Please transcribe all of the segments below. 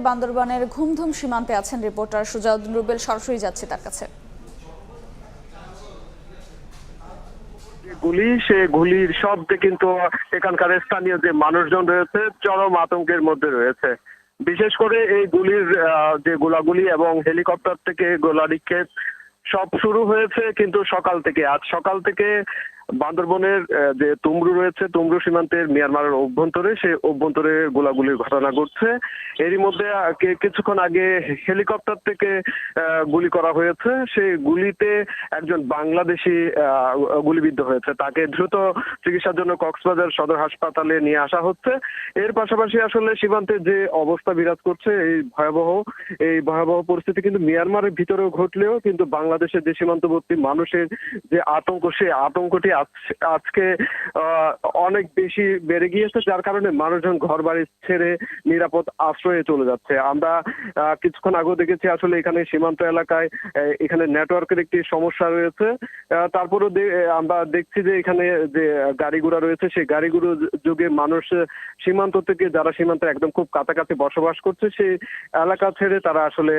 বান্দরবানের ঘুমধুম সীমান্তে আছেন রিপোর্টার সুজাউদ্দিন রুবেল, সরাসরি যাচ্ছে তার কাছে। গুলি, সে গুলির শব্দে কিন্তু এখানকার স্থানীয় যে মানুষজন রয়েছে, চরম আতঙ্কের মধ্যে রয়েছে। বিশেষ করে এই গুলির যে গোলাগুলি এবং হেলিকপ্টার থেকে গোলা নিক্ষেপ সব শুরু হয়েছে কিন্তু সকাল থেকে। আজ সকাল থেকে বান্দরবনের যে তুমরু রয়েছে, তুমরু সীমান্তের মিয়ানমারের অভ্যন্তরে সে অভ্যন্তরে গোলাগুলির ঘটনা ঘটছে। এরই মধ্যে কিছুক্ষণ আগে হেলিকপ্টার থেকে গুলি করা হয়েছে। সেই গুলিতে একজন বাংলাদেশি গুলিবিদ্ধ হয়েছে। তাকে দ্রুত চিকিৎসার জন্য কক্সবাজার সদর হাসপাতালে নিয়ে আসা হচ্ছে। এর পাশাপাশি আসলে সীমান্তে যে অবস্থা বিরাজ করছে, এই ভয়াবহ এই ভয়াবহ পরিস্থিতি কিন্তু মিয়ানমারের ভিতরেও ঘটলেও কিন্তু বাংলাদেশের যে সীমান্তবর্তী মানুষের যে আতঙ্ক, সেই আতঙ্কটি আজকে অনেক বেশি বেড়ে গিয়েছে, যার কারণে মানুষজন ঘর বাড়ি ছেড়ে নিরাপদ আশ্রয়ে চলে যাচ্ছে। আমরা কিছুক্ষণ আগেও দেখেছি আসলে এখানে সীমান্ত এলাকায় এখানে নেটওয়ার্কের একটি সমস্যা রয়েছে। তারপরেও আমরা দেখছি যে এখানে যে গাড়ি ঘোড়া রয়েছে, সেই গাড়ি ঘোড়া যুগে মানুষ সীমান্ত থেকে যারা সীমান্তে একদম খুব কাছাকাছি বসবাস করছে, সেই এলাকা ছেড়ে তারা আসলে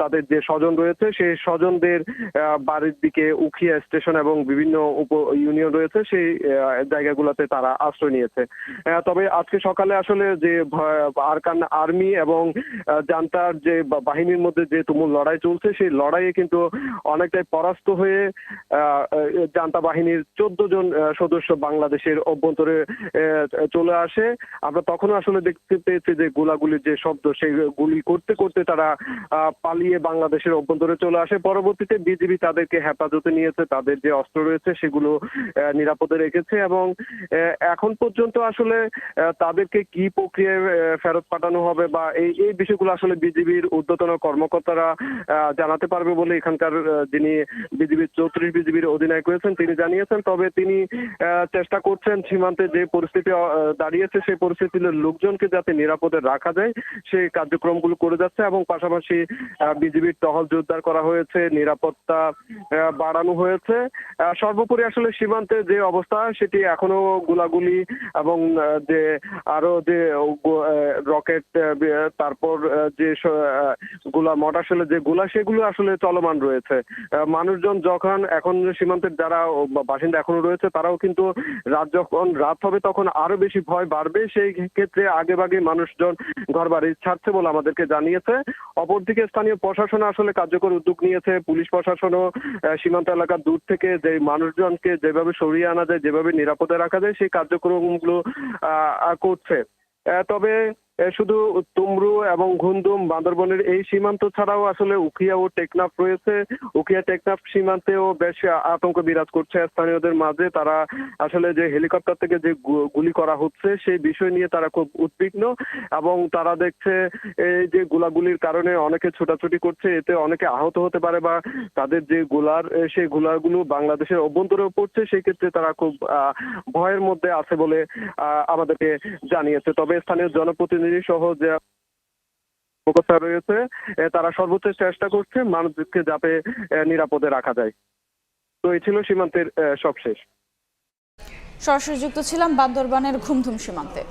তাদের যে স্বজন রয়েছে, সেই স্বজনদের বাড়ির দিকে উখিয়া স্টেশন এবং বিভিন্ন উপ ইউনিয়ন রয়েছে, সেই জায়গাগুলোতে তারা আশ্রয় নিয়েছে। তবে আজকে সকালে আসলে যে আরকান আর্মি এবং জান্তার যে বাহিনীর মধ্যে যে তুমুল লড়াই চলছে, সেই লড়াইয়ে কিন্তু অনেকটাই পরাস্ত হয়ে জান্তা বাহিনীর চোদ্দ জন সদস্য বাংলাদেশের অভ্যন্তরে চলে আসে। আমরা তখনও আসলে দেখতে পেয়েছি যে, গোলাগুলির যে শব্দ সেই গুলি করতে করতে তারা পালিয়ে বাংলাদেশের অভ্যন্তরে চলে আসে। পরবর্তীতে বিজিবি তাদেরকে হেফাজতে নিয়েছে, তাদের যে অস্ত্র রয়েছে, সেগুলো নিরাপদে রেখেছে এবং এখন পর্যন্ত আসলে তাদেরকে কি প্রক্রিয়ায় ফেরত পাঠানো হবে বা এই এই বিষয়গুলো আসলে বিজিবির ঊর্ধ্বতন কর্মকর্তারা জানাতে পারবে বলে এখানকার যিনি বিজিবির চৌত্রিশ বিজিবির অধিনায়ক রয়েছেন তিনি জানিয়েছেন। তবে তিনি চেষ্টা করছেন সীমান্তে যে পরিস্থিতি দাঁড়িয়েছে, সেই পরিস্থিতির লোকজনকে যাতে নিরাপদে রাখা যায়, সেই কার্যক্রমগুলো করে যাচ্ছে এবং পাশাপাশি বিজিবির টহল জোরদার করা হয়েছে, নিরাপত্তা বাড়ানো হয়েছে। সর্বোপরি আসলে সীমান্তে যে অবস্থা, সেটি এখনও গোলাগুলি এবং যে আরও যে রকেট তারপর যে গোলা মটাশেলে যে গোলা, সেগুলো আসলে চলমান রয়েছে। মানুষজন যখন এখন সীমান্তের যারা বাসিন্দা এখনও রয়েছে, তারাও কিন্তু রাত যখন রাত হবে, তখন আরও বেশি ভয় বাড়বে। সেই ক্ষেত্রে আগে ভাগে মানুষজন ঘর বাড়ি ছাড়ছে বলে আমাদেরকে জানিয়েছে। অপরদিকে স্থানীয় প্রশাসন আসলে কার্যকর উদ্যোগ নিয়েছে। পুলিশ প্রশাসনও সীমান্ত এলাকার দূর থেকে যে মানুষজনকে যেভাবে সরিয়ে আনা যায় যেভাবে নিরাপদে রাখা যায় সেই কার্যক্রমগুলো করছে। তবে শুধু তুমরু এবং ঘুমদুম বান্দরবনের এই সীমান্ত ছাড়াও আসলে উখিয়া ও টেকনাফ রয়েছে। উখিয়া, টেকনাফ সীমান্তেও বেশ আতঙ্ক বিরাজ করছে। স্থানীয়দের মাঝে তারা আসলে যে হেলিকপ্টার থেকে যে গুলি করা হচ্ছে, সেই বিষয় নিয়ে তারা খুব উদ্বিগ্ন এবং তারা দেখছে এই যে গোলাগুলির কারণে অনেকে ছোটাছুটি করছে, এতে অনেকে আহত হতে পারে বা তাদের যে গোলার সেই গোলাগুলো বাংলাদেশের অভ্যন্তরেও পড়ছে, সেই ক্ষেত্রে তারা খুব ভয়ের মধ্যে আছে বলে আমাদেরকে জানিয়েছে। তবে স্থানীয় জনপ্রতিনিধি সহ যে প্রকোষ্ঠা রয়েছে তারা সর্বোচ্চ চেষ্টা করছে মানুষকে যাতে নিরাপদে রাখা যায়। তো এই ছিল সীমান্তের সবশেষ। সরাসরি যুক্ত ছিলাম বান্দরবানের ঘুমধুম সীমান্তে।